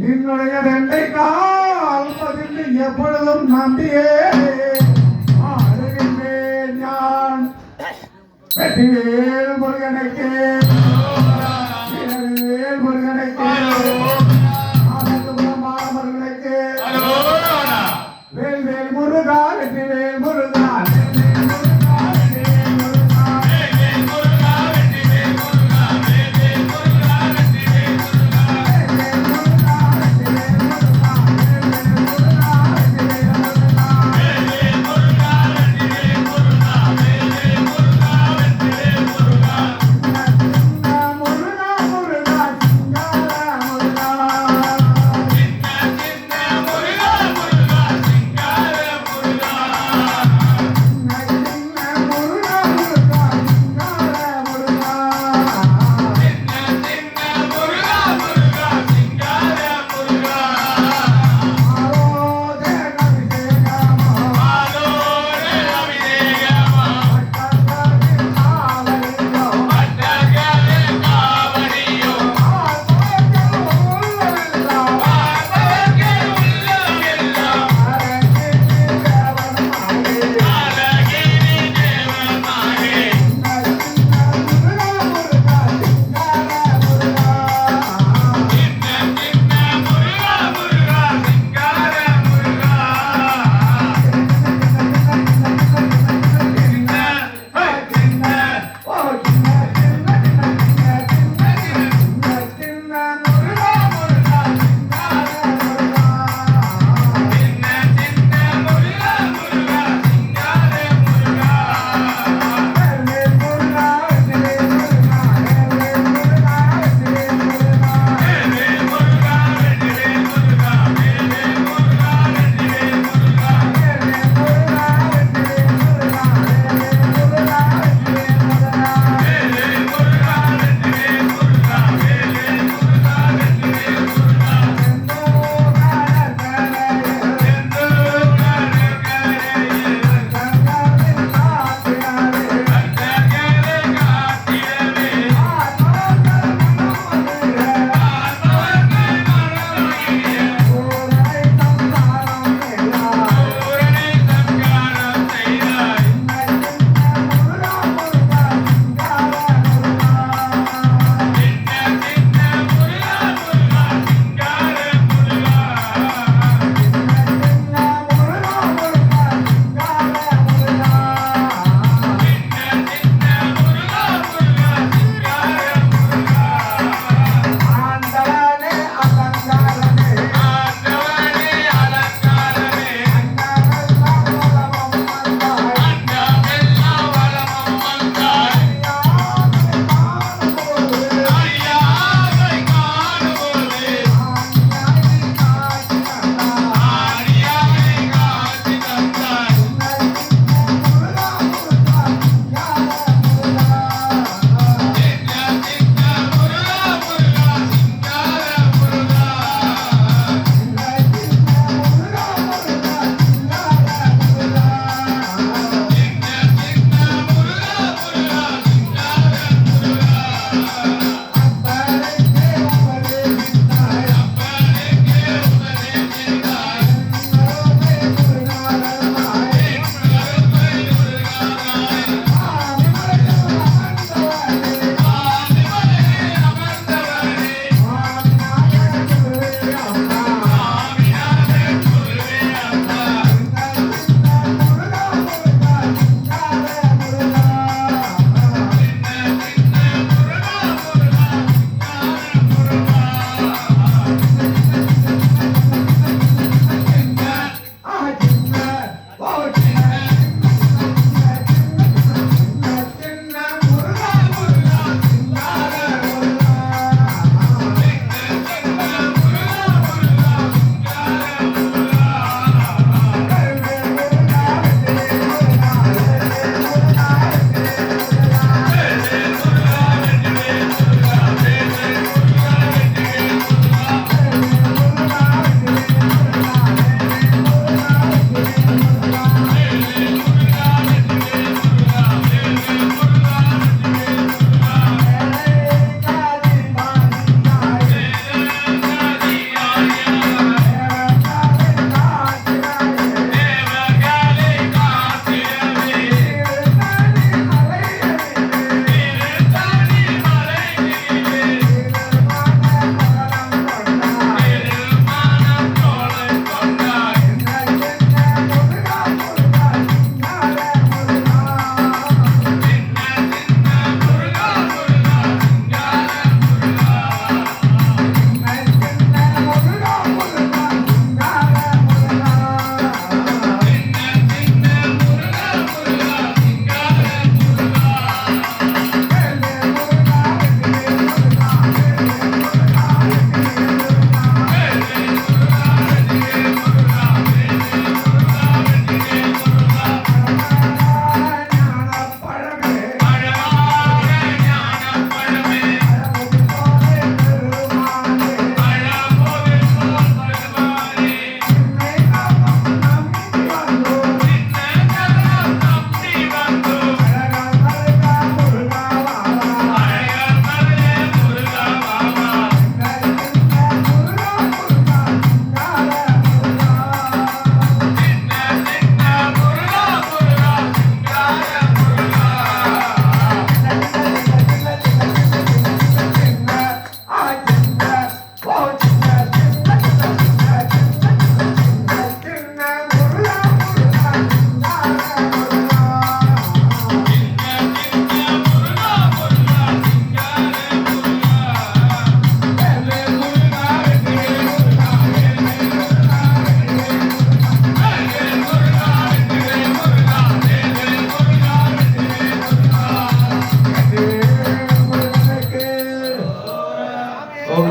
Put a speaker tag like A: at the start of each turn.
A: என்னுடைய ரெண்டை கால் பதிந்து எப்பொழுதும் நம்பியே. அறிவிப்பேன் நான். வெற்றிவேல் முருகனுக்கு.